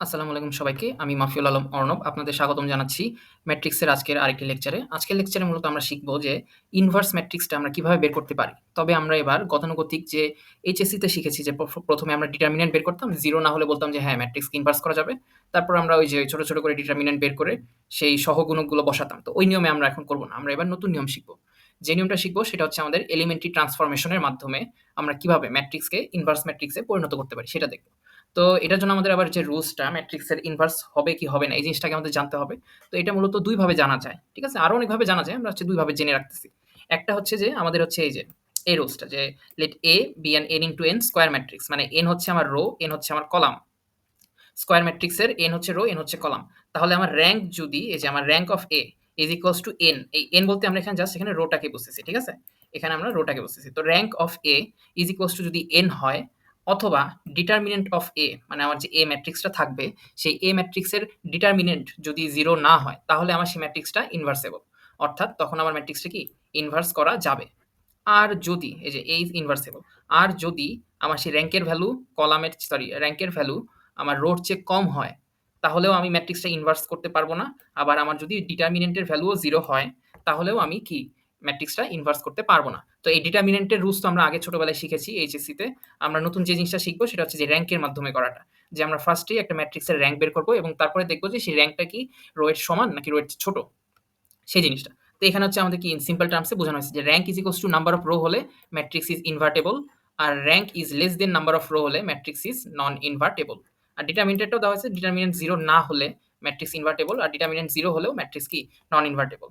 আসসালামু আলাইকুম সবাইকে। আমি মাফিউল আলম অর্ণব। আপনাদের স্বাগতম জানাচ্ছি ম্যাট্রিক্সের আজকের আরেকটি লেকচারে। আজকের লেকচারে মূলত আমরা শিখব যে ইনভার্স ম্যাট্রিক্সটা আমরা কীভাবে বের করতে পারি। তবে আমরা এবার গতানুগতিক যে এইচএসসিতে শিখেছি যে প্রথমে আমরা ডিটারমিন্যান্ট বের করতাম। জিরো না হলে বলতাম যে হ্যাঁ, ম্যাট্রিক্সকে ইনভার্স করা যাবে। তারপর আমরা ওই যে ছোট, ছোট করে ডিটারমিন্যান্ট বের করে সেই সহগুণকগুলো বসাতাম। তো ওই নিয়মে আমরা এখন করব না। আমরা এবার নতুন নিয়ম শিখব। যে নিয়মটা শিখব সেটা হচ্ছে আমাদের এলিমেন্টারি ট্রান্সফরমেশনের মাধ্যমে আমরা কীভাবে ম্যাট্রিক্সকে ইনভার্স ম্যাট্রিক্সে পরিণত করতে পারি সেটা দেখব। তো এটার জন্য আমাদের আবার যে রুলসটা ম্যাট্রিক্সের ইনভার্স হবে কি হবে না এই জিনিসটাকে আমাদের জানতে হবে। তো এটা মূলত দুইভাবে জানা যায়। ঠিক আছে? আরও অনেকভাবে জানা যায়। আমরা হচ্ছে ২ ভাবে জেনে রাখতেছি। একটা হচ্ছে যে আমাদের হচ্ছে এই যে এই রুলসটা যে let A be an n into n square matrix মানে এন হচ্ছে আমার রো, এন হচ্ছে আমার কলাম। স্কোয়ার ম্যাট্রিক্সের এন হচ্ছে রো, এন হচ্ছে কলাম। তাহলে আমার র্যাঙ্ক যদি এই যে আমার rank of A is equals to N এই এন বলতে আমরা এখানে জাস্ট এখানে রোটাকে বুঝতেছি। ঠিক আছে? এখানে আমরা রোটাকে বুঝতেছি। তো rank of A is equals to যদি এন হয় অথবা ডিটারমিন্যান্ট অফ এ মানে আমার যে এ ম্যাট্রিক্সটা থাকবে, সেই এ ম্যাট্রিক্সের ডিটারমিনেন্ট যদি জিরো না হয়, তাহলে আমার সেই ম্যাট্রিক্সটা ইনভার্সেবল। অর্থাৎ তখন আমার ম্যাট্রিক্সটা কি ইনভার্স করা যাবে। আর যদি, এই যে A ইনভার্সেবল আর যদি আমার সেই র্যাঙ্কের ভ্যালু কলামের সরি র্যাঙ্কের ভ্যালু আমার রোড চেয়ে কম হয়, তাহলেও আমি ম্যাট্রিক্সটা ইনভার্স করতে পারব না। আবার আমার যদি ডিটারমিন্যান্টের ভ্যালুও জিরো হয়, তাহলেও আমি কি ম্যাট্রিক্সটা ইনভার্স করতে পারব না। তো এই ডিটারমিন্যান্টের রুলস তো আমরা আগে ছোটবেলায় শিখেছি এইচএসসিতে। আমরা নতুন যে জিনিসটা শিখব সেটা হচ্ছে যে র্যাঙ্কের মাধ্যমে করাটা। যে আমরা ফার্স্টেই একটা ম্যাট্রিক্সের র্যাঙ্ক বের করব এবং তারপরে দেখব যে সেই র্যাঙ্কটা কি রো এর সমান নাকি রো এর চেয়ে ছোট। সেই জিনিসটা। তো এখানে হচ্ছে আমাদের কি ইন সিম্পল টার্মস বোঝানো হয়েছে যে rank is equals to number of row হলে matrix is invertible R rank is less than number of row হলে ম্যাট্রিক্স ইজ নন ইনভার্টেবল। আর ডিটারমিন্যান্টটাও দেওয়া হয়েছে ডিটারমিন্যান্ট 0 না হলে ম্যাট্রিক্স ইনভার্টেবল আর ডিটারমিন্যান্ট 0 হলেও ম্যাট্রিক্স কি নন ইনভার্টেবল।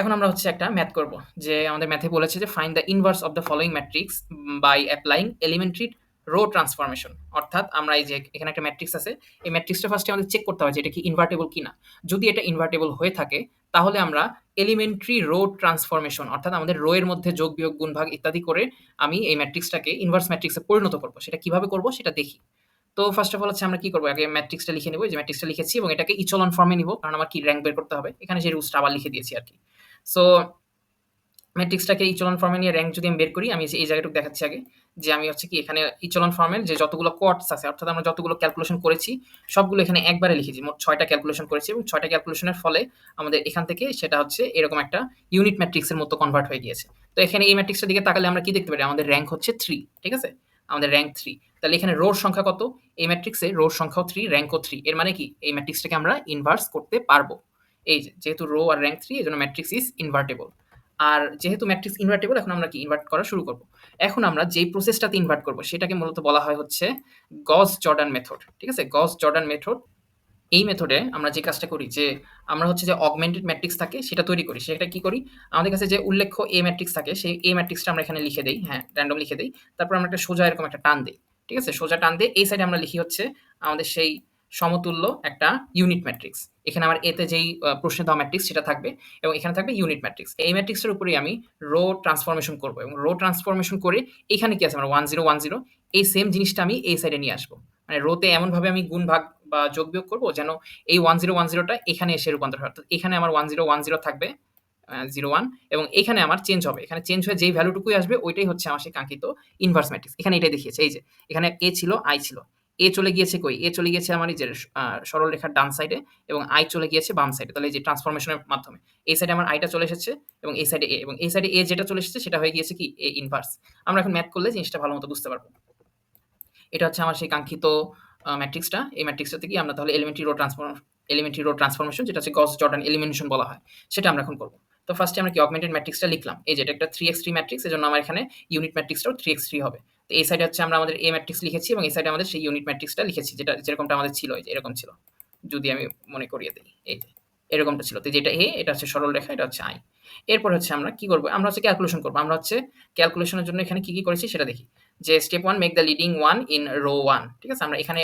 এখন আমরা হচ্ছে একটা ম্যাথ করব। যে আমাদের ম্যাথে বলেছে যে find the inverse of the following matrix by applying elementary row transformation. অর্থাৎ আমরা এই যে এখানে একটা ম্যাট্রিক্স আছে। এই ম্যাট্রিক্সটা ফার্স্টে আমাদের চেক করতে হবে যে এটা কি ইনভার্টেবল কিনা। যদি এটা ইনভার্টেবল হয়ে থাকে তাহলে আমরা এলিমেন্টারি রো ট্রান্সফরমেশন অর্থাৎ আমাদের রো এর মধ্যে যোগ, বিয়োগ, গুণ, ভাগ ইত্যাদি করে আমি এই ম্যাট্রিক্সটাকে ইনভার্স ম্যাট্রিক্সে পরিণত করব। সেটা কীভাবে করব সেটা দেখি। তো ফার্স্ট অফ অল হচ্ছে আমরা কি করব আগে ম্যাট্রিক্সটা লিখে নিব। যে ম্যাট্রিক্সটা লিখেছি এবং এটাকে ইচেলন ফর্মে নিব। কারণ আমার কি র্যাঙ্ক বের করতে হবে। এখানে সেই রুলসটা আবার লিখে দিয়েছি আরকি। সো ম্যাট্রিক্সটাকে ইচেলন ফর্মে নিয়ে র্যাঙ্ক যদি আমি বের করি, আমি এই জায়গাটুকু দেখাচ্ছি আগে। যে আমি হচ্ছে কি এখানে ইচেলন ফর্মের যে যতগুলো কোয়ার্টস আছে, অর্থাৎ আমরা যতগুলো ক্যালকুলেশন করেছি, সবগুলো এখানে একবারে লিখেছি। মোট ৬ টা ক্যালকুলেশন করেছি এবং ছয়টা ক্যালকুলেশনের ফলে আমাদের এখান থেকে সেটা হচ্ছে এরকম একটা ইউনিট ম্যাট্রিক্সের মতো কনভার্ট হয়ে গিয়েছে। তো এখানে এই ম্যাট্রিক্সটার দিকে তাকালে আমরা কি দেখতে পারি? আমাদের র্যাঙ্ক হচ্ছে থ্রি ঠিক আছে? আমাদের র্যাঙ্ক থ্রি তাহলে এখানে রোর সংখ্যা কত? এই ম্যাট্রিক্সে রোর সংখ্যাও 3 র‍্যাংকও 3 এর মানে কি এই ম্যাট্রিক্সটাকে আমরা ইনভার্স করতে পারব। এই যেহেতু রো আর র্যাঙ্ক থ্রি এই জন্য ম্যাট্রিক্স ইজ ইনভার্টেবল। আর যেহেতু ম্যাট্রিক্স ইনভার্টেবল এখন আমরা কি ইনভার্ট করা শুরু করব। এখন আমরা যেই প্রসেসটাতে ইনভার্ট করব সেটাকে মূলত বলা হয় হচ্ছে গস জর্ডান মেথড। ঠিক আছে? Gauss Jordan method. এই মেথডে আমরা যে কাজটা করি যে আমরা হচ্ছে যে অগমেন্টেড ম্যাট্রিক্স থাকে সেটা তৈরি করি। সেটা কি করি? আমাদের কাছে যে উল্লেখ্য এ ম্যাট্রিক্স থাকে সেই এ ম্যাট্রিক্সটা আমরা এখানে লিখে দিই হ্যাঁ, র‍্যান্ডম লিখে দিই তারপর আমরা একটা সোজা এরকম একটা টান দিই ঠিক আছে? সোজা টান দিয়ে এই সাইডে আমরা লিখি হচ্ছে আমাদের সেই সমতুল্য একটা ইউনিট ম্যাট্রিক্স। এখানে আমার এতে যেই প্রশ্নে দেওয়া ম্যাট্রিক্স সেটা থাকবে এবং এখানে থাকবে ইউনিট ম্যাট্রিক্স। এই ম্যাট্রিক্সটার উপরেই আমি রো ট্রান্সফরমেশন করব এবং রো ট্রান্সফরমেশন করে এখানে কি আছে আমার 1 0 1 0 এই সেম জিনিসটা আমি এই সাইডে নিয়ে আসব মানে রোতে এমনভাবে আমি গুণ, ভাগ বা যোগ, বিয়োগ করব যেন এই 1 0 1 0 টা এখানে এসে রূপান্তর হয়। অর্থাৎ এখানে আমার 1 0 1 0 থাকবে জিরো ওয়ান এবং এখানে আমার চেঞ্জ হবে। এখানে চেঞ্জ হয়ে যেই ভ্যালুটুকুই আসবে ওইটাই হচ্ছে আমার সেই কাঙ্ক্ষিত ইনভার্স ম্যাট্রিক্স। এখানে এটাই দেখিয়েছে এই যে এখানে এ ছিল, আই ছিল। A চলে গিয়েছে কই? এ চলে গিয়েছে আমার যে সরল রেখার ডান সাইডে এবং আই চলে গিয়েছে বাম সাইডে। তাহলে যে ট্রান্সফরমেশন এর মাধ্যমে। এই সাইডে আমার I টা চলে এসেছে এবং এই সাইডে এ এবং এই সাইডে এ যেটা চলে এসেছে সেটা হয়ে গিয়েছে কি এ ইনভার্স। আমরা এখন ম্যাথ করলে জিনিসটা ভালো মতো বুঝতে পারব এটা হচ্ছে আমার সেই কাঙ্ক্ষিত ম্যাট্রিক্সটা। এই ম্যাট্রিক্সটাতে থেকে আমরা তাহলে elementary row transform elementary row transformation যেটা হচ্ছে গস জর্ডান এলিমিনেশন বলা হয়। সেটা আমরা এখন করব। তো ফার্স্টে আমরা কি অগমেন্টেড ম্যাট্রিক্সটা লিখলাম। এই যে এটা একটা 3x3 ম্যাট্রিক্স এজন্য আমার এখানে ইউনিট ম্যাট্রিক্সটাও 3x3 হবে। তো এই সাইডে হচ্ছে আমরা আমাদের এ ম্যাট্রিক্স লিখেছি এবং এই সাইডে আমাদের সেই ইউনিট ম্যাট্রিক্সটা লিখেছি যেটা যেরকমটা আমাদের ছিল এই যে এরকম ছিল। যদি আমি মনে করিয়ে দেই। এই যে এরকমটা ছিল। তো যেটা এ এটা হচ্ছে সরল রেখা এটা হচ্ছে I। এরপর হচ্ছে আমরা কি করব আমরা হচ্ছে ক্যালকুলেশন করব আমরা হচ্ছে ক্যালকুলেশনের জন্য এখানে কি, কি করেছি সেটা দেখি। যে step one make the leading one in row one ঠিক আছে? আমরা এখানে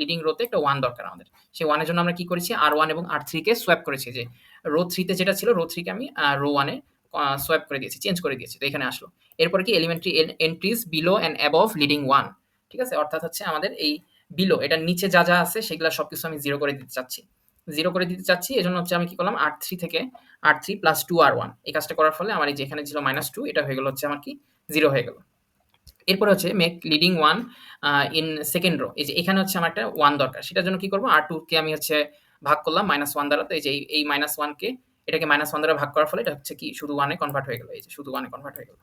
লিডিং রোতে একটা ওয়ান দরকার আমাদের। সেই ওয়ানের জন্য আমরা কি করেছি? আর ওয়ান এবং R3 থ্রিকে সোয়াপ করেছি যে রো থ্রিতে যেটা ছিল রো থ্রিকে আমি রো 1 এ সোয়াপ করে দিয়েছি, চেঞ্জ করে দিয়েছি। তো এখানে আসলো। এরপরে কি elementary N entries below and above leading one ঠিক আছে? অর্থাৎ হচ্ছে আমাদের এই বিলো এটার নিচে যা, যা আছে সেগুলা সবকিছু আমি জিরো করে দিতে চাচ্ছি। জিরো করে দিতে চাচ্ছি এজন্য হচ্ছে আমি কি করলাম আর থ্রি থেকে আর থ্রি প্লাস 2 R1 এই কাজটা করার ফলে আমার এই যেখানে ছিল মাইনাস টু এটা হয়ে গেলো হচ্ছে আমার কি জিরো হয়ে গেল। এরপরে হচ্ছে make leading one in second row এই যে এখানে হচ্ছে আমার একটা ওয়ান দরকার। সেটার জন্য কি করব? আর টুকে আমি হচ্ছে ভাগ করলাম মাইনাস ওয়ান দ্বারা। তো এই যে এই- মাইনাস ওয়ানকে এটাকে মাইনাস ওয়ান দ্বারা ভাগ করার ফলে এটা হচ্ছে কি? শুধু ওয়ানে কনভার্ট হয়ে গেলো। এই যে শুধু ওয়ানে কনভার্ট হয়ে গেলো।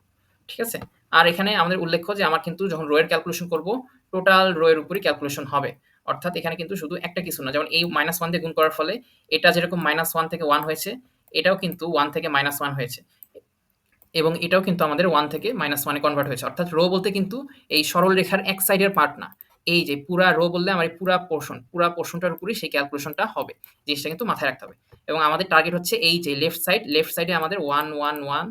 ঠিক আছে? আর এখানে আমাদের উল্লেখ্য যে আমার কিন্তু যখন রোয়ের ক্যালকুলেশন করব টোটাল রোয়ের উপরই ক্যালকুলেশন হবে। অর্থাৎ এখানে কিন্তু শুধু একটা কিছু না। যেমন এই মাইনাস ওয়ান দিয়ে গুণ করার ফলে এটা যেরকম মাইনাস ওয়ান থেকে ওয়ান হয়েছে, এটাও কিন্তু ওয়ান থেকে মাইনাস ওয়ান হয়েছে। এবং এটাও কিন্তু আমাদের ওয়ান থেকে মাইনাস ওয়ানে কনভার্ট হয়েছে। অর্থাৎ রো বলতে কিন্তু এই সরল রেখার এক সাইডের পার্ট না। এই যে পুরা রো বললে আমার পুরা পোর্শন পুরা পোর্শনটার উপরেই সেই ক্যালকুলেশনটা হবে, জিনিসটা কিন্তু মাথায় রাখতে হবে। এবং আমাদের টার্গেট হচ্ছে এই যে লেফট সাইড লেফট সাইডে আমাদের one one one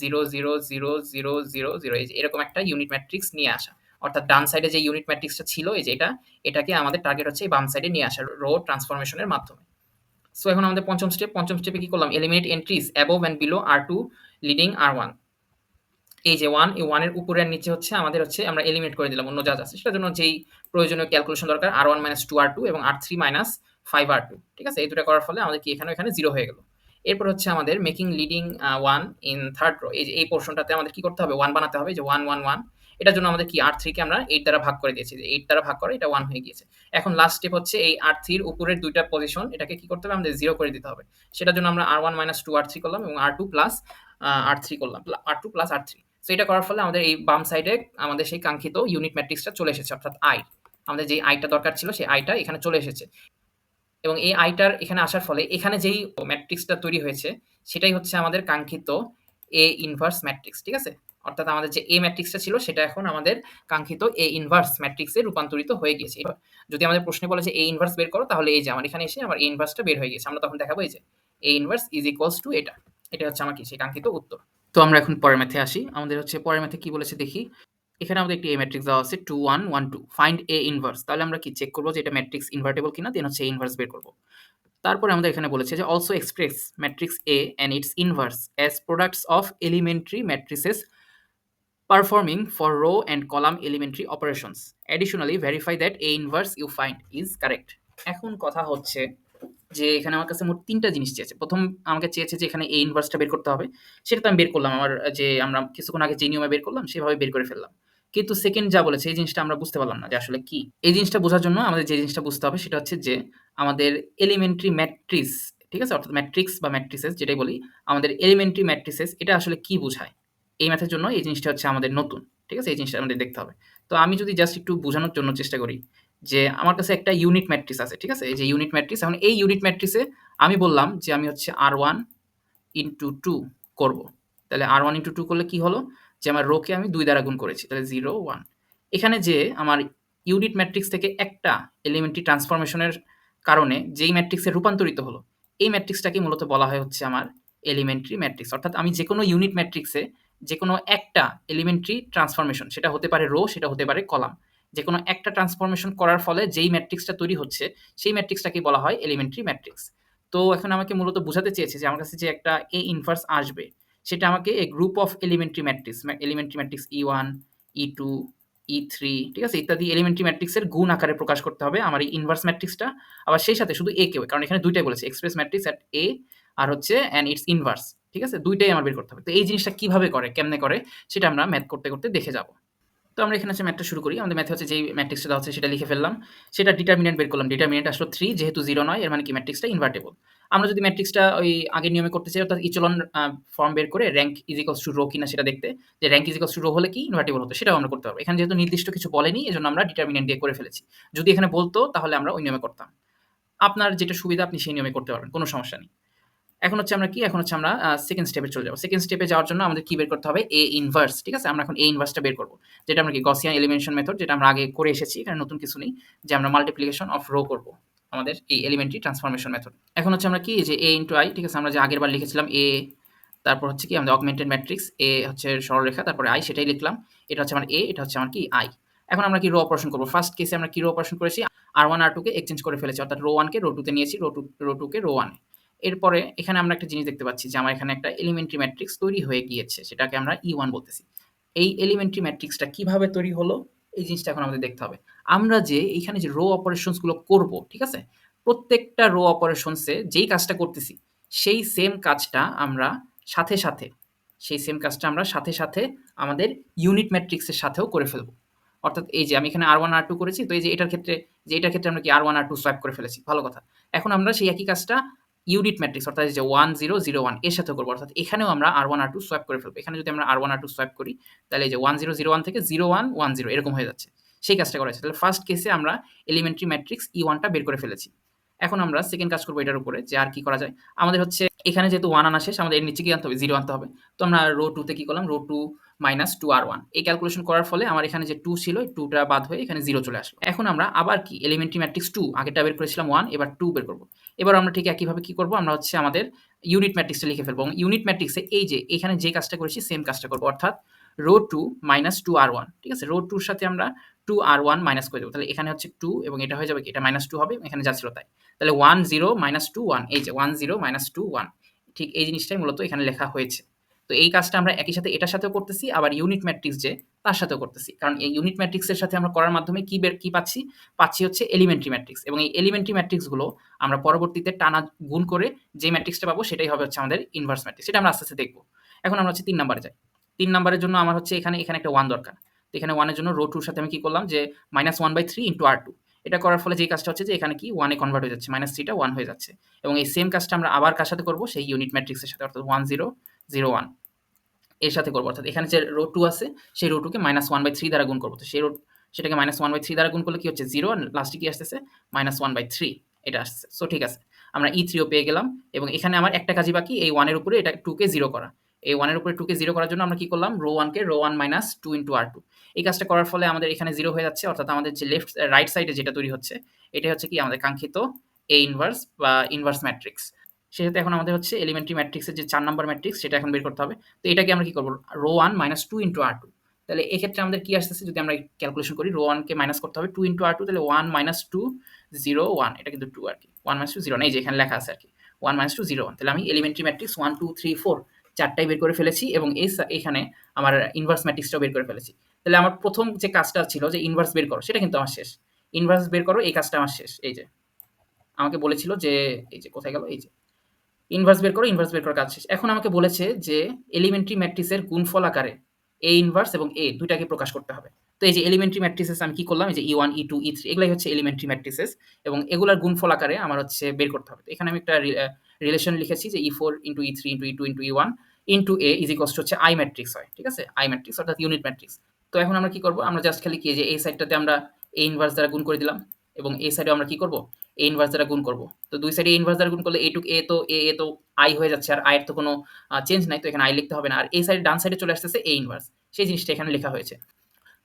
zero zero zero zero zero zero এই যে এরকম একটা ইউনিট ম্যাট্রিক্স নিয়ে আসা। অর্থাৎ ডান সাইডে যে ইউনিট ম্যাট্রিক্সটা ছিল, এই যে এটা, এটাকে আমাদের টার্গেট হচ্ছে এই বাম সাইডে নিয়ে আসা রো ট্রান্সফরমেশনের মাধ্যমে। সো এখন আমাদের পঞ্চম স্টেপ পঞ্চম স্টেপে কি করলাম? Eliminate entries above and below R two leading R one এই যে ওয়ান এই ওয়ানের উপরে আর নিচে হচ্ছে, আমাদের হচ্ছে আমরা এলিমিনেট করে দিলাম অন্য যা আছে। সেটার জন্য যেই প্রয়োজনীয় ক্যালকুলেশন দরকার R one minus two R two এবং R three minus five R two ঠিক আছে? এই দুটো করার ফলে আমাদের কি এখানে এখানে জিরো হয়ে গেল। এরপর হচ্ছে আমাদের making leading one in third row এই যে, এই পোর্শনটাতে আমাদের কি করতে হবে? ওয়ান বানাতে হবে। যে ওয়ান ওয়ান ওয়ান এটার জন্য আমাদের কি আর থ্রিকে আমরা এইট দ্বারা ভাগ করে দিয়েছি। যে এইট দ্বারা ভাগ করে এটা ওয়ান হয়ে গিয়েছে। এখন লাস্ট স্টেপ হচ্ছে এই আর থ্রির উপরের দুইটা পজিশন এটাকে কি করতে হবে? আমাদের জিরো করে দিতে হবে। সেটার জন্য আমরা R one minus two R three করলাম এবং R two plus R three করলাম। R two plus R three so এটা করার ফলে আমাদের এই বাম সাইডে আমাদের সেই কাঙ্ক্ষিত ইউনিট ম্যাট্রিক্সটা চলে এসেছে, অর্থাৎ আই আমাদের যেই আইটা দরকার ছিল, সেই আইটা এখানে চলে এসেছে। এবং এই আইটার এখানে আসার ফলে এখানে যেই ম্যাট্রিক্সটা তৈরি হয়েছে, সেটাই হচ্ছে আমাদের কাঙ্ক্ষিত এ ইনভার্স ম্যাট্রিক্স ঠিক আছে? অর্থাৎ আমাদের যে এ ম্যাট্রিক্সটা ছিল, সেটা এখন আমাদের কাঙ্ক্ষিত এ ইনভার্স ম্যাট্রিক্সে রূপান্তরিত হয়ে এবার, যদি আমাদের প্রশ্নে বলে যে এ ইনভার্স বের করো, তাহলে এই যে আমার এখানে এসে আমার এ ইনভার্সটা বের হয়ে গেছে আমরা তখন দেখাবো এই যে A inverse is equals to এটা। এটা হচ্ছে আমার কি সেই কাঙ্ক্ষিত উত্তর। তো আমরা এখন পরের ম্যাথে আসি। আমাদের হচ্ছে পরের ম্যাথে কি বলেছে দেখি। এখানে আমাদের একটি এ ম্যাট্রিক্স দেওয়া আছে two one one two find A inverse তাহলে আমরা কি চেক করব যে এটা ম্যাট্রিক্স ইনভার্টেবল কিনা? দেন হচ্ছে ইনভার্স বের করব। তারপরে আমাদের এখানে বলেছে যে also express matrix A and its inverse as products of elementary matrices performing for row and column elementary operations additionally verify that A inverse you find is correct এখন কথা হচ্ছে যে এখানে আমার কাছে মোট তিনটা জিনিস চেয়েছে। প্রথম আমাকে চেয়েছে যে এখানে এ ইনভার্সটা বের করতে হবে। সেটা তো আমি বের করলাম। আমার, যে আমরা কিছুক্ষণ আগে যে নিয়মে বের করলাম, সেভাবে বের করে ফেললাম। কিন্তু সেকেন্ড যা বলেছে, এই জিনিসটা আমরা বুঝতে পারলাম না যে আসলে কি। এই জিনিসটা বোঝার জন্য আমাদের যে জিনিসটা বুঝতে হবে, সেটা হচ্ছে যে আমাদের এলিমেন্টারি ম্যাট্রিক্স ঠিক আছে? অর্থাৎ ম্যাট্রিক্স বা ম্যাট্রিসেস যেটাই বলি, আমাদের এলিমেন্টারি ম্যাট্রিসেস এটা আসলে কি বোঝায়? এই ম্যাথের জন্য এই জিনিসটা হচ্ছে আমাদের নতুন, ঠিক আছে? এই জিনিসটা আমাদের দেখতে হবে। তো আমি যদি জাস্ট একটু বোঝানোর জন্য চেষ্টা করি যে আমার কাছে একটা ইউনিট ম্যাট্রিক্স আছে, ঠিক আছে? এই যে ইউনিট ম্যাট্রিক্স এখন এই ইউনিট ম্যাট্রিক্সে আমি বললাম যে আমি হচ্ছে আর ওয়ান ইন্টু টু করব। তাহলে আর ওয়ান ইন্টু টু করলে কি হলো? যে আমার রোকে আমি দুই দ্বারা গুণ করেছি, তাহলে জিরো ওয়ান এখানে যে আমার ইউনিট ম্যাট্রিক্স থেকে একটা এলিমেন্টারি ট্রান্সফরমেশনের কারণে যেই ম্যাট্রিক্সে রূপান্তরিত হলো, এই ম্যাট্রিক্সটাকে মূলত বলা হয় হচ্ছে আমার এলিমেন্টারি ম্যাট্রিক্স অর্থাৎ আমি যে কোনো ইউনিট ম্যাট্রিক্সে যে কোনো একটা এলিমেন্টারি ট্রান্সফরমেশন সেটা হতে পারে রো সেটা হতে পারে কলাম যে কোনো একটা ট্রান্সফরমেশন করার ফলে যেই ম্যাট্রিক্সটা তৈরি হচ্ছে, সেই ম্যাট্রিক্সটাকে বলা হয় এলিমেন্টারি ম্যাট্রিক্স তো এখন আমাকে মূলত বোঝাতে চেয়েছে যে আমার কাছে যে একটা এ ইনভার্স আসবে, সেটা আমাকে a group of elementary matrix elementary matrix E one E two E three ঠিক আছে? ইত্যাদি এলিমেন্টারি ম্যাট্রিক্সের গুণ আকারে প্রকাশ করতে হবে আমার এই ইনভার্স ম্যাট্রিক্সটা আবার সেই সাথে শুধু এ কেউ কারণ এখানে দুইটাই বলেছে এক্সপ্রেস ম্যাট্রিক্স অ্যাট এ আর হচ্ছে অ্যান্ড ইটস ইনভার্স ঠিক আছে? দুইটাই আমার বের করতে হবে। তো এই জিনিসটা কীভাবে করে, কেমনে করে, সেটা আমরা ম্যাথ করতে করতে দেখে যাব। তো আমরা এখানে হচ্ছে ম্যাথটা শুরু করি। আমাদের ম্যাথে হচ্ছে যেই ম্যাট্রিক্সটা হচ্ছে সেটা লিখে ফেললাম। সেটা ডিটারমিনেন্ট বের করলাম। ডিটারমিনেন্ট আসলো থ্রি যেহেতু জিরো নয়, এর মানে কি ম্যাট্রিক্সটা ইনভার্টেবল আমরা যদি ম্যাট্রিক্সটা ওই আগের নিয়মে করতে চাই, অর্থাৎ ইচলন ফর্ম বের করে র্যাঙ্ক ইজিকলস টু রো কিনা সেটা দেখতে, যে র্যাঙ্ক ইজিকলস টু রো হলে কি ইনভার্টেবল হতো, সেটাও আমরা করতে পারব। এখানে যেহেতু নির্দিষ্ট কিছু বলেনি, এজন্য আমরা ডিটারমিনেন্ট দিয়ে করে ফেলেছি। যদি এখানে বলতো, তাহলে আমরা ওই নিয়মে করতাম। আপনার যেটা সুবিধা, আপনি সেই নিয়মে করতে পারবেন, কোনো সমস্যা নেই। এখন হচ্ছে আমরা কি? এখন হচ্ছে আমরা সেকেন্ড স্টেপে চলে যাব। সেকেন্ড স্টেপে যাওয়ার জন্য আমাদের কি বের করতে হবে? এ ইনভার্স ঠিক আছে? আমরা এখন এ ইনভার্সটা বের করব। যেটা আমরা কি? গসিয়ান এলিমিনেশন মেথড যেটা আমরা আগে করে এসেছি। এখানে নতুন কিছু নেই। যে আমরা মাল্টিপ্লিকেশন অফ রো করব। আমাদের এই এলিমেন্টারি ট্রান্সফরমেশন মেথড এখন হচ্ছে আমরা কি? যে এ ইন্টু আই ঠিক আছে? আমরা যে আগের বার লিখেছিলাম এ তারপর হচ্ছে কি? আমাদের অগমেন্টেড ম্যাট্রিক্স এ হচ্ছে সরলরেখা, তারপরে আই সেটাই লিখলাম। এটা হচ্ছে আমার এ এটা হচ্ছে আমার কি? আই এখন আমরা কি রো অপারেশন করব? ফার্স্ট কেসে আমরা কি রো অপারেশন করেছি? আর ওয়ান আর টুকে এক্সচেঞ্জ করে ফেলেছি। অর্থাৎ রো ওয়ানকে রো টুতে নিয়েছি। রো টু রো টুকে রো ওয়ানে এরপরে এখানে আমরা একটা জিনিস দেখতে পাচ্ছি যে আমার এখানে একটা এলিমেন্টারি ম্যাট্রিক্স তৈরি হয়ে গিয়েছে, সেটাকে আমরা ই ওয়ান বলতেছি। এই এলিমেন্টারি ম্যাট্রিক্সটা কীভাবে তৈরি হলো? এই জিনিসটা এখন আমাদের দেখতে হবে। আমরা যে এখানে যে রো অপারেশনসগুলো করব, ঠিক আছে? প্রত্যেকটা রো অপারেশনসে যেই কাজটা করতেছি, সেই সেম কাজটা আমরা সাথে সাথে, সেই সেম কাজটা আমরা সাথে সাথে আমাদের ইউনিট ম্যাট্রিক্সের সাথেও করে ফেলব। অর্থাৎ এই যে আমি এখানে আর ওয়ান আর টু করেছি, তো এই যে এটার ক্ষেত্রে, যে এটার ক্ষেত্রে আমরা কি R one R two swap করে ফেলেছি? ভালো কথা। এখন আমরা সেই একই কাজটা ইউনিট ম্যাট্রিক্স অর্থাৎ যে ওয়ান জিরো জিরো ওয়ানের সাথে করব। অর্থাৎ এখানেও আমরা R one R two swap করে ফেলব। এখানে যদি আমরা R one R two swap করি, তাহলে যে ওয়ান জিরো জিরো ওয়ান থেকে জিরো ওয়ান ওয়ান জিরো এরকম হয়ে যাচ্ছে। সেই কাজটা করা হয়েছে। তাহলে ফার্স্ট কেসে আমরা এলিমেন্টারি ম্যাট্রিক্স ই ওয়ানটা বের করে ফেলেছি। এখন আমরা সেকেন্ড কাজ করব এটার উপরে, যে আর কি করা যায়। আমাদের হচ্ছে এখানে যেহেতু ওয়ান আনা শেষ, আমাদের এর নিচে কি আনতে হবে জিরো আনতে হবে। তো আমরা রো টুতে কি করলাম? Row two minus two R one এই ক্যালকুলেশন করার ফলে আমার এখানে যে টু ছিল টুটা বাদ হয়ে এখানে জিরো চলে আসলো। এখন আমরা আবার কি? এলিমেন্টারি ম্যাট্রিক্স টু আগেটা বের করেছিলাম ওয়ান এবার টু বের করব। এবার আমরা ঠিক একইভাবে কি করব? আমরা হচ্ছে আমাদের ইউনিট ম্যাট্রিক্সটা লিখে ফেলব। এবং ইউনিট ম্যাট্রিক্সে এই যে, এখানে যে কাজটা করেছি সেম কাজটা করব। অর্থাৎ row two minus two R one ঠিক আছে? রো টুর সাথে আমরা টু আর ওয়ান মাইনাস করে দেবো। তাহলে এখানে হচ্ছে টু এবং এটা হয়ে যাবে কি? এটা মাইনাস টু হবে এখানে যা ছিল তাই। তাহলে one zero minus two one এই যে one zero minus two one ঠিক এই জিনিসটাই মূলত এখানে লেখা হয়েছে। তো এই কাজটা আমরা একই সাথে এটার সাথেও করতেছি, আবার ইউনিট ম্যাট্রিক্স যে তার সাথেও করতেছি। কারণ এই ইউনিট ম্যাট্রিক্সের সাথে আমরা করার মাধ্যমে কি বের, কি পাচ্ছি? পাচ্ছি হচ্ছে এলিমেন্টারি ম্যাট্রিক্স এবং এই এলিমেন্টারি ম্যাট্রিক্সগুলো আমরা পরবর্তীতে টানা গুণ করে যে ম্যাট্রিক্সটা পাবো সেটাই হবে হচ্ছে আমাদের ইনভার্স ম্যাট্রিক্স সেটা আমরা আস্তে আস্তে দেখব। এখন আমরা হচ্ছে তিন নাম্বারে যাই। তিন নাম্বারের জন্য আমার হচ্ছে এখানে এখানে একটা ওয়ান দরকার। তো এখানে ওয়ানের জন্য রো টুর সাথে আমি কি করলাম যে minus one by three into R two এটা করার ফলে যে কাজটা হচ্ছে যে এখানে কি ওয়ানে কনভার্ট হয়ে যাচ্ছে মাইনাস থ্রিটা ওয়ান হয়ে যাচ্ছে। এবং এই সেম কাজটা আমরা আবার কার সাথে করব? সেই ইউনিট ম্যাট্রিক্সের সাথে, অর্থাৎ ওয়ান জিরো জিরো ওয়ানের সাথে করব। অর্থাৎ এখানে যে রো টু আছে, সেই রো টুকে মাইনাস ওয়ান বাই থ্রি দ্বারা গুণ করব। তো সেই রো সেটাকে মাইনাস ওয়ান বাই থ্রি দ্বারা গুণ করলে কি হচ্ছে? জিরো লাস্টে কি আসতেছে? মাইনাস ওয়ান বাই থ্রি এটা আসছে। সো ঠিক আছে। আমরা ই থ্রিও পেয়ে গেলাম। এবং এখানে আমার একটা কাজই বাকি, এই ওয়ানের উপরে এটা টুকে জিরো করা। এই ওয়ানের উপরে টুকে জিরো করার জন্য আমরা কি করলাম? রো ওয়ানকে row one minus two into R two এই কাজটা করার ফলে আমাদের এখানে জিরো হয়ে যাচ্ছে, অর্থাৎ আমাদের যে লেফট রাইট সাইডে যেটা তৈরি হচ্ছে এটা হচ্ছে কি আমাদের কাঙ্ক্ষিত এ ইনভার্স বা ইনভার্স ম্যাট্রিক্স সেক্ষেত্রে এখন আমাদের হচ্ছে এলিমেন্টারি ম্যাট্রিক্সের যে চার নাম্বার ম্যাট্রিক্স সেটা এখন বের করতে হবে। তো এটাকে আমরা কি করব? Row one minus two into R two তাহলে এক্ষেত্রে আমাদের কি আসতেছে? যদি আমরা ক্যালকুলেশন করি রো ওয়ানকে মাইনাস করতে হবে টু ইন্টু আর টু তাহলে one minus two zero one এটা কিন্তু টু আর কি। ওয়ান মাইনাস টু জিরো না এই যে এখানে লেখা আছে আর কি। One minus two zero one তাহলে আমি elementary matrix one two three four চারটাই বের করে ফেলেছি এবং এই এখানে আমার ইনভার্স ম্যাট্রিক্সটাও বের করে ফেলেছি। তাহলে আমার প্রথম যে কাজটা ছিল যে ইনভার্স বের করো, সেটা কিন্তু আমার শেষ। ইনভার্স বের করো, এই কাজটা আমার শেষ, এই যে। আমাকে বলেছিল যে, এই যে, কোথায় গেল? এই যে। ইনভার্স বের করো ইনভার্স বের করার কাজ শেষ। এখন আমাকে বলেছে যে এলিমেন্টারি ম্যাট্রিক্সের গুণফল আকারে এ ইনভার্স এবং এ দুইটাকে প্রকাশ করতে হবে। তো এই যে এলিমেন্টারি ম্যাট্রিসেস আমি কি করলাম? এই যে E one E two E three এগুলাই হচ্ছে এলিমেন্টারি ম্যাট্রিসেস এবং এগুলার গুণফল আকারে আমার হচ্ছে বের করতে হবে। এখানে আমি একটা রিলেশন লিখেছি যে E four into E three into E two into E one into A is equals হচ্ছে আই ম্যাট্রিক্স হয়, ঠিক আছে? আই ম্যাট্রিক্স অর্থাৎ ইউনিট ম্যাট্রিক্স তো এখন আমরা কি করব? আমরা জাস্ট খালি কি যে এই সাইডটাতে আমরা এ ইনভার্স দ্বারা গুণ করে দিলাম এবং এই সাইডে আমরা কি করব? এ ইনভার্স দ্বারা গুণ করব। তো দুই সাইডে ইনভার্স দ্বারা গুণ করলে এটুক এ তো এ এ তো আই হয়ে যাচ্ছে আর আয়ের তো কোনো চেঞ্জ নাই। তো এখানে আই লিখতে হবে না। আর এই সাইডে ডান সাইডে চলে আসতেছে এ ইনভার্স সেই জিনিসটা এখানে লেখা হয়েছে।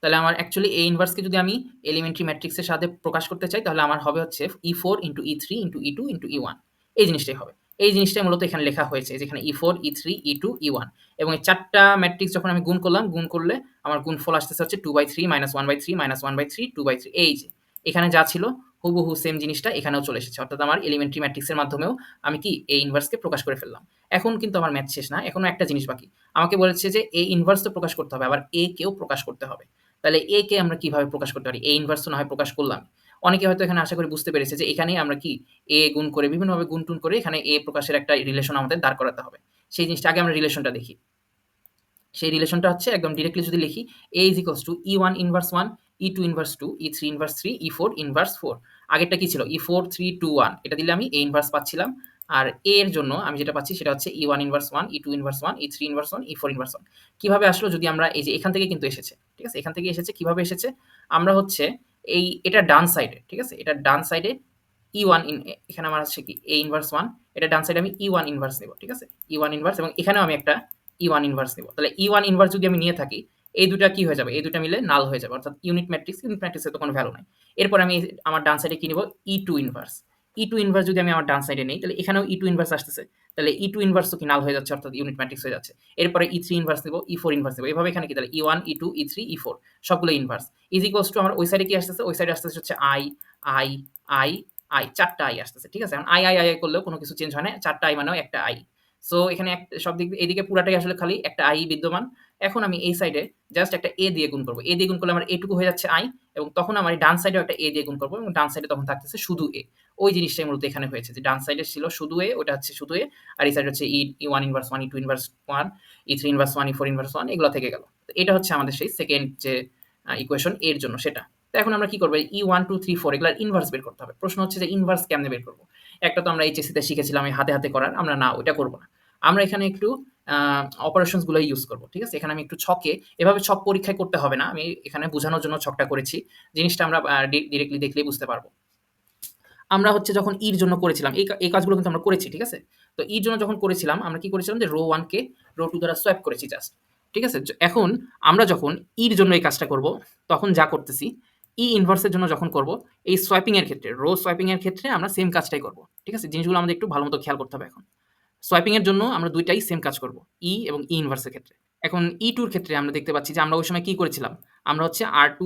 তাহলে আমার অ্যাকচুয়ালি এ ইনভার্সকে যদি আমি এলিমেন্টারি ম্যাট্রিক্সের সাথে প্রকাশ করতে চাই, তাহলে আমার হবে হচ্ছে E four into E three into E two into E one এই জিনিসটাই হবে। এই জিনিসটাই মূলত এখানে লেখা হয়েছে যেখানে E four E three E two E one এবং এই চারটা ম্যাট্রিক্স যখন আমি গুণ করলাম, গুণ করলে আমার গুণ ফল আসতেছে হচ্ছে two by three minus one by three minus one by three two by three এই যে, এখানে যা ছিল, হুবহু সেম জিনিসটা এখানেও চলে এসেছে। অর্থাৎ আমার এলিমেন্টারি ম্যাট্রিক্সের মাধ্যমেও আমি কি এ ইনভার্সকে প্রকাশ করে ফেললাম। এখন কিন্তু আমার ম্যাথ শেষ না এখনও একটা জিনিস বাকি। আমাকে বলেছে যে এ ইনভার্স তো প্রকাশ করতে হবে, আবার এ কেও প্রকাশ করতে হবে। তাহলে এ কে আমরা কীভাবে প্রকাশ করতে পারি? এ ইনভার্স তো না হয় প্রকাশ করলাম। অনেকে হয়তো এখানে আশা করি বুঝতে পেরেছে যে এখানেই আমরা কি এ গুণ করে, বিভিন্নভাবে গুণ টুন করে এখানে এ প্রকাশের একটা রিলেশন আমাদের দাঁড় করাতে হবে। সেই জিনিসটা আগে আমরা রিলেশনটা দেখি। সেই রিলেশনটা হচ্ছে একদম ডিরেক্টলি যদি লিখি A is equals to E one inverse one E two inverse two E three inverse three E four inverse four আগেরটা কি ছিল? E four three two one এটা দিলে আমি এ ইনভার্স পাচ্ছিলাম। আর এর জন্য আমি যেটা পাচ্ছি সেটা হচ্ছে E one inverse one E two inverse one E three inverse one E four inverse one কীভাবে আসলো যদি আমরা এই যে এখান থেকে কিন্তু এসেছে, ঠিক আছে? এখান থেকে এসেছে, কীভাবে এসেছে? আমরা হচ্ছে এই, এটা ডান সাইডে ঠিক আছে? এটা ডান সাইডে ই ওয়ান ইন এখানে আমার হচ্ছে কি? এ ইনভার্স ওয়ান এটা ডান সাইডে আমি ই ওয়ান ইনভার্স নেব, ঠিক আছে? ই ওয়ান ইনভার্স এবং এখানেও আমি একটা ই ওয়ান ইনভার্স নেব। তাহলে ই ওয়ান ইনভার্স যদি আমি নিয়ে থাকি, এই দুটা কি হয়ে যাবে? এই দুটা মিলে নাল হয়ে যাবে। অর্থাৎ ইউনিট ম্যাট্রিক্স ইউনিট ম্যাট্রিক্সের তো কোনো ভ্যালু নাই। এরপর আমি আমার ডান সাইডে কি নিব? E two inverse E two inverse যদি আমি আমার ডান সাইডে নেই, তাহলে এখানেও ই টু ইনভার্স আসতেছে। তাহলে ই টু ইনভার্স কি নাল হয়ে যাচ্ছে? অর্থাৎ ইউনিট ম্যাট্রিক্স হয়ে যাচ্ছে। এরপরে ই থ্রি ইনভার্স নেব ই ফোর ইনভার্স নেব এভাবে এখানে কি তাহলে E one E two E three E four সবগুলো ইনভার্স ইজ ইকোয়াস টু আমার ওই সাইডে কি আসতেছে? ওই সাইডে আসতেছে হচ্ছে আই আই আই আই চারটা আই আসতেছে, ঠিক আছে? এখন আই আই আই করলেও কোনো কিছু চেঞ্জ হয় না। চারটা আই মানেও একটা আই সো এখানে সব দিক এদিকে পুরাটাই আসলে খালি একটা আই বিদ্যমান। এখন আমি এই সাইডে জাস্ট একটা এ দিয়ে গুণ করব এ দিয়ে গুণ করলে আমার এটুকু হয়ে যাচ্ছে আই এবং তখন আমার ডান সাইডেও একটা এ দিয়ে গুণ করব এবং ডান সাইডে তখন থাকতেছে শুধু এ। ওই জিনিসটাই মূলত এখানে হয়েছে যে ডান সাইডে ছিল শুধু এ, ওটা হচ্ছে শুধু এ। আর এই সাইডে হচ্ছে ই ই ওয়ান ইনভার্স 1, ই2 ইনভার্স 1, ই3 ইনভার্স 1, ই4 ইনভার্স ওয়ান এগুলো থেকে গেল। তো এটা হচ্ছে আমাদের সেই সেকেন্ড যে ইকুয়েশন এর জন্য সেটা। তো এখন আমরা কি করব E one two three four এগুলার ইনভার্স বের করতে হবে। প্রশ্ন হচ্ছে যে ইনভার্স কেমনে বের করব একটা তো আমরা এইচএসসি তে শিখেছিলাম হাতে, হাতে করার। আমরা না ওইটা করব না। আমরা এখানে একটু আ অপারেশনসগুলো ইউজ করব। ঠিক আছে? এখানে আমি একটু ছকে এভাবে ছক পরীক্ষায় করতে হবে না। আমি এখানে বোঝানোর জন্য ছকটা করেছি। জিনিসটা আমরা ডিরেক্টলি দেখলেই বুঝতে পারব আমরা হচ্ছে যখন ইর জন্য করেছিলাম এই, কাজগুলো কিন্তু আমরা করেছি। ঠিক আছে? তো ইর জন্য যখন করেছিলাম আমরা কি করেছিলাম যে রো 1 কে রো টু দ্বারা সোয়াপ করেছি জাস্ট। ঠিক আছে? এখন আমরা যখন ইর জন্য এই কাজটা করব তখন যা করতেছি ই ইনভার্স এর জন্য যখন করব এই সোয়াপিং এর ক্ষেত্রে রো সোয়াপিং এর ক্ষেত্রে আমরা সেম কাজটাই করব। ঠিক আছে? জিনিসগুলো আমাদের একটু ভালোমতো খেয়াল করতে হবে এখন। সোয়াপিং এর জন্য আমরা দুইটাই সেম কাজ করব। ই এবং ই ইনভার্স এর ক্ষেত্রে। এখন ই টুর ক্ষেত্রে আমরা দেখতে পাচ্ছি যে আমরা ওই সময় কি করেছিলাম? আমরা হচ্ছে R2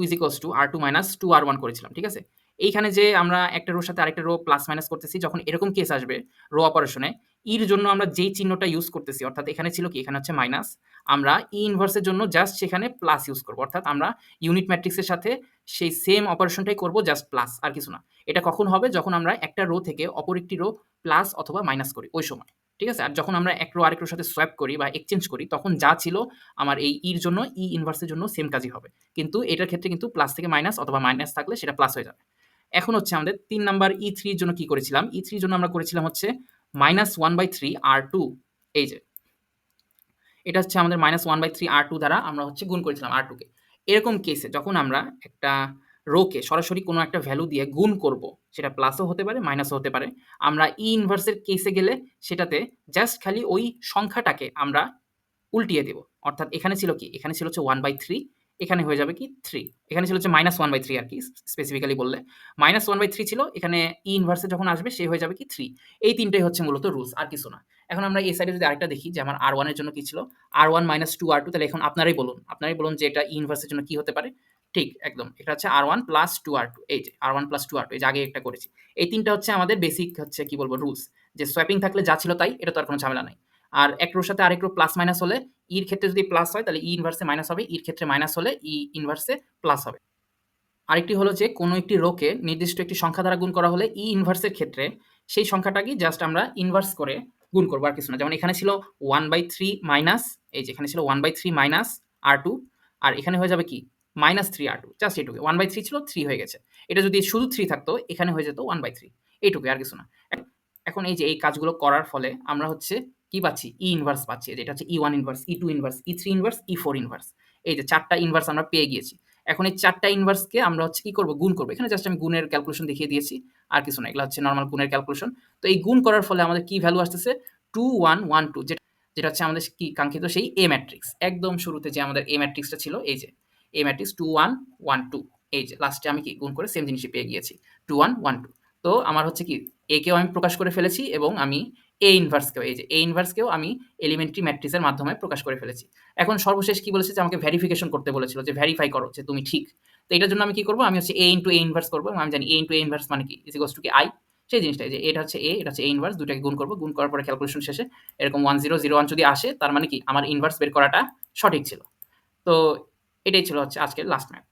R2 2R1 করেছিলাম। ঠিক আছে? এইখানে যে আমরা একটা রোর সাথে আরেকটা রো প্লাস মাইনাস করতেছি, যখন এরকম কেস আসবে রো অপারেশনে ইর জন্য আমরা যেই চিহ্নটা ইউজ করতেছি, অর্থাৎ এখানে ছিল কি? এখানে হচ্ছে মাইনাস। আমরা ই ইনভার্স এর জন্য জাস্ট সেখানে প্লাস ইউজ করব। অর্থাৎ আমরা ইউনিট ম্যাট্রিক্স এর সাথে সেই সেম অপারেশনটাই করব জাস্ট প্লাস আর কিছু না। এটা কখন হবে? যখন আমরা একটা রো থেকে অপর একটি রো প্লাস অথবা মাইনাস করি, ওই সময়। ঠিক আছে? আর যখন আমরা এক রো আরেক রোর সাথে সোয়াপ করি বা এক্সচেঞ্জ করি, তখন যা ছিল আমার এই ইর জন্য, ই ইনভার্স এর জন্য সেম কাজই হবে। কিন্তু এটার ক্ষেত্রে কিন্তু প্লাস থেকে মাইনাস অথবা মাইনাস থাকলে সেটা প্লাস হয়ে যাবে। এখন হচ্ছে আমাদের ৩ নাম্বার ই3 এর জন্য কি করেছিলাম? ই3 এর জন্য আমরা করেছিলাম হচ্ছে -1/3 R2 এই যে। এটা হচ্ছে আমাদের -1/3 R2 দ্বারা আমরা হচ্ছে গুণ করেছিলাম R2 কে। এরকম কেসে যখন আমরা একটা রোকে সরাসরি কোনো একটা ভ্যালু দিয়ে গুণ করব, সেটা প্লাসও হতে পারে, মাইনাসও হতে পারে। আমরা ই ইনভার্স এর কেসে গেলে সেটাতে জাস্ট খালি ওই সংখ্যাটাকে আমরা উল্টিয়ে দেব। অর্থাৎ এখানে ছিল কি? এখানে ছিল হচ্ছে 1/3 এখানে হয়ে যাবে কি থ্রি এখানে ছিল হচ্ছে -1/3 আরকি স্পেসিফিক্যালি বললে। -1/3 ছিল, এখানে ই ইনভার্স এ যখন আসবে, সে হয়ে যাবে কি 3 এই ৩ টাই হচ্ছে মূলত রুলস আর কিছু না। এখন আমরা এই সাইডে যদি আরেকটা দেখি, যে আমার R1 এর জন্য কি ছিল? R1 - 2R2 তাহলে এখন আপনারাই বলুন। আপনারাই বলুন যে এটা ই ইনভার্স এর জন্য কি হতে পারে? ঠিক, একদম। এটা হচ্ছে R1 + 2R2 এই যে R1 + 2R2 এই যে আগে একটা করেছি। এই ৩ টা হচ্ছে আমাদের বেসিক হচ্ছে কি বলব রুলস। যে সোয়াপিং থাকলে যা ছিল তাই, এটা তো আর কোনো ঝামেলা নাই। আর এক রোর সাথে আরেক রো প্লাস মাইনাস হলে ইর ক্ষেত্রে যদি প্লাস হয় তাহলে ই ইনভার্সে মাইনাস হবে, ইর ক্ষেত্রে মাইনাস হলে ই ইনভার্সে প্লাস হবে। আরেকটি হলো যে কোনো একটি রোকে নির্দিষ্ট একটি সংখ্যা দ্বারা গুণ করা হলে ই ইনভার্সের ক্ষেত্রে সেই সংখ্যাটাকেই জাস্ট আমরা ইনভার্স করে গুণ করব আর কিছু না। যেমন এখানে ছিল 1/3 মাইনাস এই যে এখানে ছিল 1/3 মাইনাস আর টু আর এখানে হয়ে যাবে কি? -3R2 জাস্ট এটুকু ওয়ান বাই থ্রি ছিল থ্রি হয়ে গেছে। এটা যদি শুধু থ্রি থাকতো এখানে হয়ে যেত 1/3 এইটুকুই আর কিছু না। এখন এই যে এই কাজগুলো করার ফলে আমরা হচ্ছে কি পাচ্ছি? ই ইনভার্স পাচ্ছি। যেটা হচ্ছে ই1 ইনভার্স, ই2 ইনভার্স, ই3 ইনভার্স, ই4 ইনভার্স। এই যে ৪ টা ইনভার্স আমরা পেয়ে গিয়েছি। এখন এই ৪ টা ইনভার্সকে আমরা হচ্ছে কি করব গুণ করব। এখানে জাস্ট আমি গুণের ক্যালকুলেশন দেখিয়ে দিয়েছি। আর কিছু না। এগুলা হচ্ছে নরমাল গুণের ক্যালকুলেশন। তো এই গুণ করার ফলে আমাদের কি ভ্যালু আসতেছে? 2 1 1 2 যেটা যেটা হচ্ছে আমাদের কি কাঙ্ক্ষিত সেই এ ম্যাট্রিক্স। একদম শুরুতে যে আমাদের এ ম্যাট্রিক্সটা ছিল এই যে এ ম্যাট্রিক্স 2 1 1 2 এই যে লাস্টে আমি কি গুণ করে সেম জিনিসই পেয়ে গিয়েছি। 2 1 1 2 তো আমার হচ্ছে কি এ কেও আমি প্রকাশ করে ফেলেছি এবং আমি এ ইনভার্স কেও, এই যে এ ইনভার্স কেও আমি এলিমেন্টারি ম্যাট্রিক্স এর মাধ্যমে প্রকাশ করে ফেলেছি। এখন সর্বশেষ কি বলেছে যে আমাকে ভেরিফিকেশন করতে বলেছিল, যে ভেরিফাই করো যে তুমি ঠিক। তো এটার জন্য আমি কি করব আমি হচ্ছে a ইনটু এ ইনভার্স করব আমি জানি a ইনটু a ইনভার্স মানে কি? ইজ টু কি i সেই জিনিসটাই যে এটা হচ্ছে এ এটা হচ্ছে a ইনভার্স দুটাকে গুণ করব গুণ করার পরে ক্যালকুলেশন শেষে এরকম 1 0 0 1 যদি আসে, তার মানে কি আমার ইনভার্স বের করাটা সঠিক ছিল। তো এটাই ছিল হচ্ছে আজকের লাস্ট ম্যাথ।